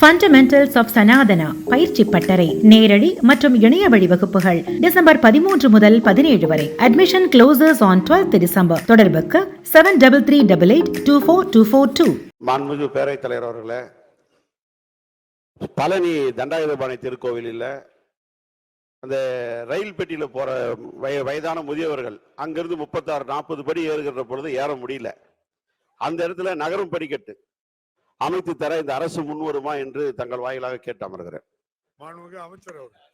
Fundamentals of Sanatana பயிற்சி பட்டறை நேரடி மற்றும் இணைய வழி வகுப்புகள் டிசம்பர் பதிமூன்று முதல் பதினேழு வரை. Admission closes on twelfth December தொடர்புக்கு seven double three double eight two four two four two மாண்புமிகு பேரவைத் தலைவர் அவர்களே பழனி தண்டாயுதபாணி திருக்கோவிலில் அந்த ரயில் பெட்டியில் போகிற வய வயதான முதியவர்கள் அங்கிருந்து முப்பத்தாறு நாற்பது படி ஏறுகிற பொழுது ஏற முடியல. அந்த இடத்துல நகரும் படிக்கட்டு. அமைத்து தர இந்த அரசு முன்வருமா என்று தங்கள் வாயிலாக கேட்டு அமர்கிறேன். மாண்புமிகு அமைச்சர் அவர்கள்.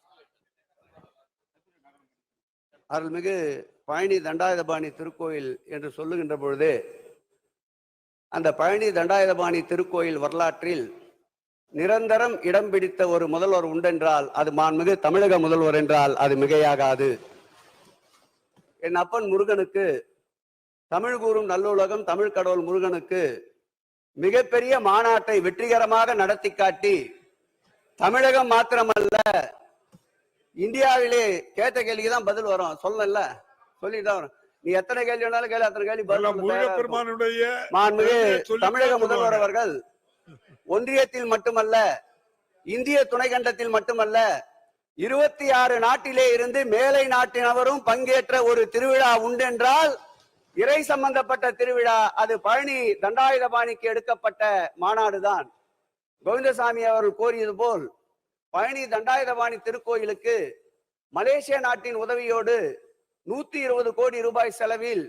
அருள்மிகு பழனி தண்டாயுதபாணி திருக்கோயில் என்று சொல்லுகின்ற பொழுது அந்த பழனி தண்டாயுதபாணி திருக்கோயில் வரலாற்றில் நிரந்தரம் இடம் பிடித்த ஒரு முதல்வர் உண்டென்றால் அது மாண்புமிகு தமிழக முதல்வர் என்றால் அது மிகையாகாது. என் அப்பன் முருகனுக்கு தமிழ் கூறும் நல்லுலகம் தமிழ் கடவுள் முருகனுக்கு மிகப்பெரிய மாநாட்டை வெற்றிகரமாக நடத்தி காட்டி தமிழகம் மாத்திரமல்ல இந்தியாவிலே கேட்ட கேள்விக்கு தான் பதில் வரும். சொல்லல. சொல்லிட்டு வரும். நீ எத்தனை கேள்வி வேணாலும் கேள்வி அத்தனை கேள்வி மாண்புமிகு தமிழக முதல்வர். அவர்கள் ஒன்றியத்தில் மட்டுமல்ல இந்திய துணைக்கண்டத்தில் மட்டுமல்ல இருபத்தி ஆறு நாட்டிலே இருந்து மேலை நாட்டினவரும் பங்கேற்ற ஒரு திருவிழா உண்டென்றால் இறை சம்பந்தப்பட்ட திருவிழா அது பழனி தண்டாயுதபாணிக்கு எடுக்கப்பட்ட மாநாடுதான். கோவிந்தசாமி அவர்கள் கோரியது போல் பழனி தண்டாயுதபாணி திருக்கோயிலுக்கு மலேசிய நாட்டின் உதவியோடு நூத்தி இருபது கோடி ரூபாய் செலவில்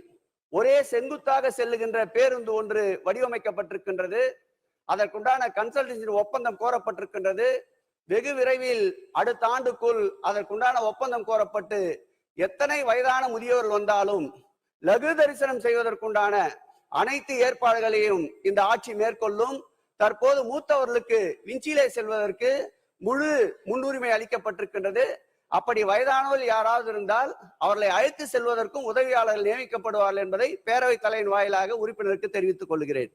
ஒரே செங்குத்தாக செல்லுகின்ற பேருந்து ஒன்று வடிவமைக்கப்பட்டிருக்கின்றது. அதற்குண்டான கன்சல்டன்சி ஒப்பந்தம் கோரப்பட்டிருக்கின்றது. வெகு விரைவில் அடுத்த ஆண்டுக்குள் அதற்குண்டான ஒப்பந்தம் கோரப்பட்டு எத்தனை வயதான முதியோர்கள் வந்தாலும் லகு தரிசனம் செய்வதற்குண்டான அனைத்து ஏற்பாடுகளையும் இந்த ஆட்சி மேற்கொள்ளும். தற்போது மூத்தவர்களுக்கு விஞ்சிலே செல்வதற்கு முழு முன்னுரிமை அளிக்கப்பட்டிருக்கின்றது. அப்படி வயதானவர்கள் யாராவது இருந்தால் அவர்களை அழைத்து செல்வதற்கும் உதவியாளர்கள் நியமிக்கப்படுவார்கள் என்பதை பேரவைத் தலையின் வாயிலாக உறுப்பினருக்கு தெரிவித்துக் கொள்கிறேன்.